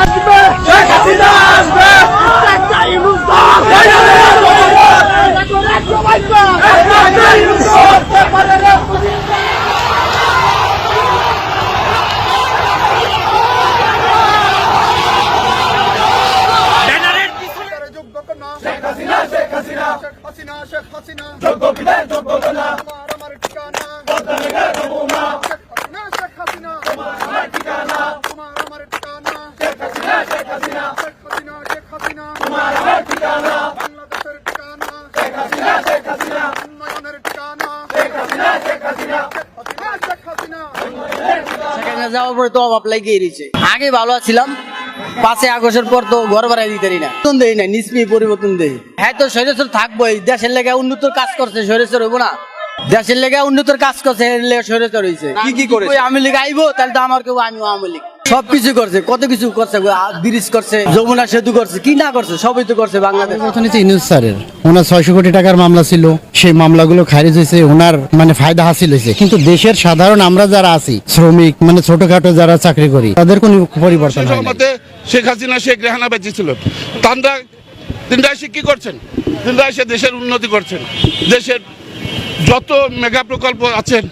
আসবে। শেখ হাসিনা আসবে একটাই মুস্তাফ একটাই মুস্তাফ শেখ হাসিনা শেখ হাসিনা শেখ হাসিনা। যোগ্য বিধায় যোগ্য আগে ভালো আছিলাম পাশে আগস্টের পর তো ঘর ভাড়া দিতে না। নতুন দেই না নিষ্পি পরিবর্তন দেই। হ্যাঁ তো শৈরেশ্বর থাকবোই দেশের লেগে উন্নত কাজ করছে শৈরেশ্বর হইব না। দেশের লেগে উন্নত কাজ করছে শৈরেশ্বর হয়েছে কি কি করে আমি লিগ আইবো তাহলে তো আমার কেউ আমি আমিও আমলিগ লীগ সবকিছু করছে কত কিছু করছে ব্রিজ করছে যমুনা সেতু করছে কি না করছে সবই তো করছে বাংলাদেশ। হচ্ছে ইউনুস স্যারের ওনার ছয়শো কোটি টাকার মামলা ছিল সেই মামলাগুলো খারিজ হয়েছে ওনার মানে ফায়দা হাসিল হয়েছে। কিন্তু দেশের সাধারণ আমরা যারা আছি শ্রমিক মানে ছোটখাটো যারা চাকরি করি তাদের কোনো পরিবর্তন হয় শেখ হাসিনা শেখ রেহানা বেঁচে ছিল। তারা তিনটা এসে কি করছেন? তিনটা এসে দেশের উন্নতি করছেন। দেশের যত মেগা প্রকল্প আছেন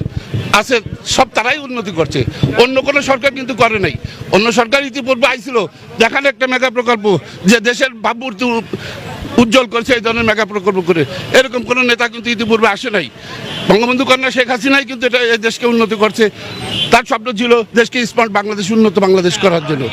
আছে, সব তারাই উন্নতি করছে। অন্য কোনো সরকার কিন্তু করে নাই। অন্য সরকার ইতিপূর্বে আইছিল, দেখান একটা মেগা প্রকল্প, যে দেশের ভাবমূর্তি উজ্জ্বল করছে, এই ধরনের মেগা প্রকল্প করে। এরকম কোনো নেতা কিন্তু ইতিপূর্বে আসে নাই। বঙ্গবন্ধু কন্যা শেখ হাসিনাই কিন্তু এটা দেশকে উন্নতি করছে। তার স্বপ্ন ছিল দেশকে স্মার্ট বাংলাদেশ, উন্নত বাংলাদেশ করার জন্য।